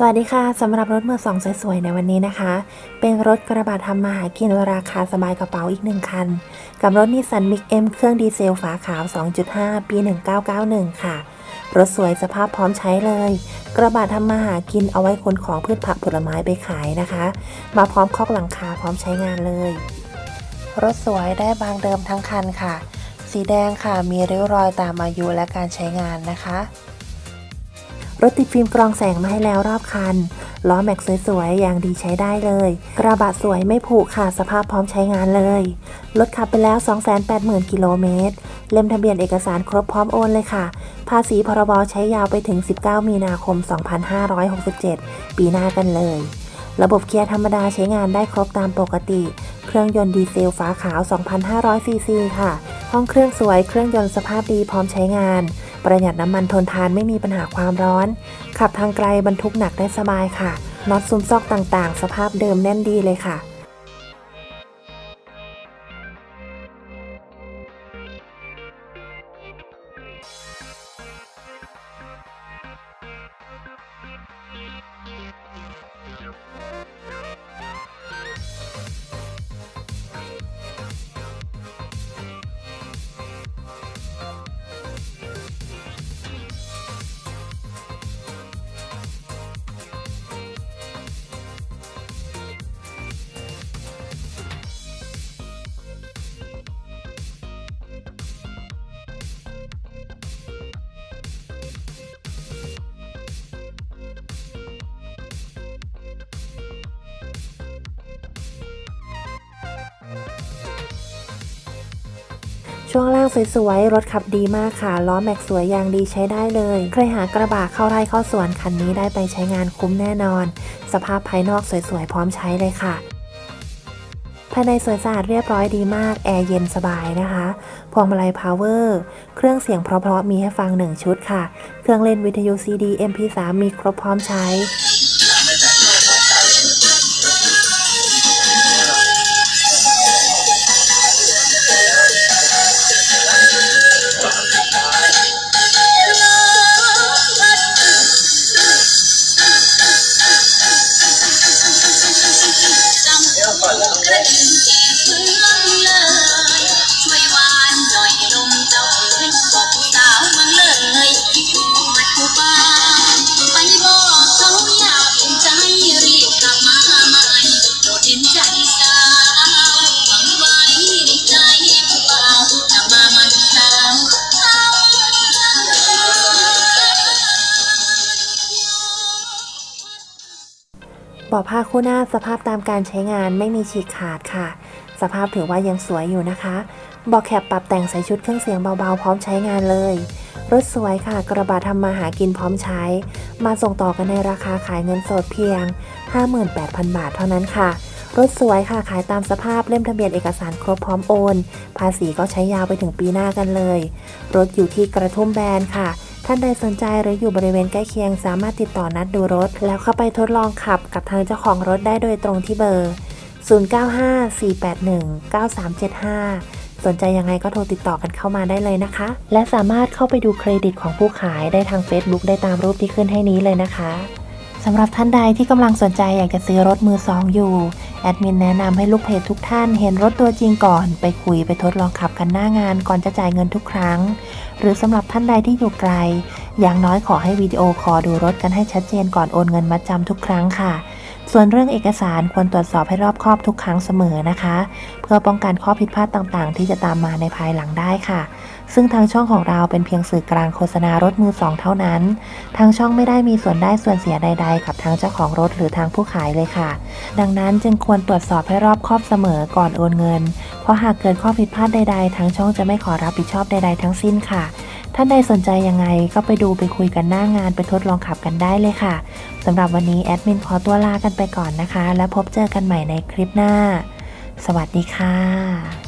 สวัสดีค่ะสำหรับรถมือสองสวยๆในวันนี้นะคะ เป็นรถกระบะทำมาหากินราคาสบายกระเป๋าอีกหนึ่งคัน กับรถนิสสันมิกเอ็มเครื่องดีเซลฝาขาว 2.5 ปี 1991 ค่ะ รถสวยสภาพพร้อมใช้เลย กระบะทำมาหากินเอาไว้ขนของพืชผักผลไม้ไปขายนะคะ มาพร้อมคอกหลังคาพร้อมใช้งานเลย รถสวยได้บางเดิมทั้งคันค่ะ สีแดงค่ะมีริ้วรอยตามอายุและการใช้งานนะคะ รถติดฟิล์มกรองแสงมาให้แล้วรอบคัน ล้อแม็กสวยๆ อย่างดีใช้ได้เลย กระบะสวยไม่ผุค่ะ สภาพพร้อมใช้งานเลย รถขับไปแล้ว 280,000 กิโลเมตร เล่มทะเบียนเอกสารครบพร้อมโอนเลยค่ะ ภาษีพรบใช้ยาวไปถึง 19 มีนาคม 2567 ปีหน้ากันเลย ระบบเกียร์ธรรมดาใช้งานได้ครบตามปกติ เครื่องยนต์ดีเซลฝาขาว 2,500ซีซีค่ะ ห้องเครื่องสวย เครื่องยนต์สภาพดีพร้อมใช้งาน ประหยัดน้ำมันทนทานไม่มีปัญหาความร้อน ขับทางไกลบรรทุกหนักได้สบายค่ะน็อตซุ้มซอกต่างๆ สภาพเดิมแน่นดีเลยค่ะ ช่วงล่างสวยๆ รถขับดีมากค่ะ ล้อแม็กสวยยางดีใช้ได้เลย ใครหากระบะเข้าไร่เข้าสวนคันนี้ได้ไปใช้งานคุ้มแน่นอน สภาพภายนอกสวยๆ พร้อมใช้เลยค่ะ ภายในสวยสะอาดเรียบร้อยดีมาก แอร์เย็นสบายนะคะ พวงมาลัยพาวเวอร์ เครื่องเสียงเพราะๆมีให้ฟัง 1 ชุดค่ะ เครื่องเล่นวิทยุ CD MP3 มีครบพร้อมใช้ จ เบาผ้าคู่หน้าสภาพตามการใช้งานไม่มีฉีกขาดค่ะ สภาพถือว่ายังสวยอยู่นะคะเบาะแคปปรับแต่งใส่ชุดเครื่องเสียงเบาๆ พร้อมใช้งานเลย รถสวยค่ะ กระบะทำมาหากินพร้อมใช้ มาส่งต่อกันในราคาขายเงินสดเพียง 58,000 บาทเท่านั้นค่ะ รถสวยค่ะ ขายตามสภาพเล่มทะเบียนเอกสารครบพร้อมโอน ภาษีก็ใช้ยาวไปถึงปีหน้ากันเลย รถอยู่ที่กระทุ่มแบนค่ะ ท่านใดสนใจหรืออยู่บริเวณใกล้เคียง สามารถติดต่อนัดดูรถ แล้วเข้าไปทดลองขับกับทางเจ้าของรถได้โดยตรงที่เบอร์ 0954819375 สนใจยังไงก็โทรติดต่อกันเข้ามาได้เลยนะคะ และสามารถเข้าไปดูเครดิตของผู้ขายได้ทาง Facebook ได้ตามรูปที่ขึ้นให้นี้เลยนะคะ สำหรับท่านใดที่กำลังสนใจอยากจะซื้อรถมือสองอยู่ แอดมินแนะนำให้ลูกเพจทุกท่านเห็นรถตัวจริงก่อน ไปคุยไปทดลองขับกันหน้างานก่อนจะจ่ายเงินทุกครั้ง หรือสำหรับท่านใดที่อยู่ไกล อย่างน้อยขอให้วิดีโอคอดูรถกันให้ชัดเจนก่อนโอนเงินมาจำทุกครั้งค่ะ ส่วนเรื่องเอกสารควรตรวจสอบให้รอบคอบทุกครั้งเสมอนะคะ เพื่อป้องกันข้อผิดพลาดต่างๆ ที่จะตามมาในภายหลังได้ค่ะ ซึ่งทางช่องของเราเป็นเพียงสื่อกลางโฆษณารถมือสองเท่านั้น ทางช่องไม่ได้มีส่วนได้ส่วนเสียใด ๆ กับทางเจ้าของรถหรือทางผู้ขายเลยค่ะ ดังนั้นจึงควรตรวจสอบให้รอบคอบเสมอก่อนโอนเงิน เพราะหากเกิดข้อผิดพลาดใด ๆ ทางช่องจะไม่ขอรับผิดชอบใด ๆ ทั้งสิ้นค่ะท่านใดสนใจยังไงก็ไปดูไปคุยกันหน้างานไปทดลองขับกันได้เลยค่ะสำหรับวันนี้แอดมินขอตัวลากันไปก่อนนะคะ แล้วพบเจอกันใหม่ในคลิปหน้า สวัสดีค่ะ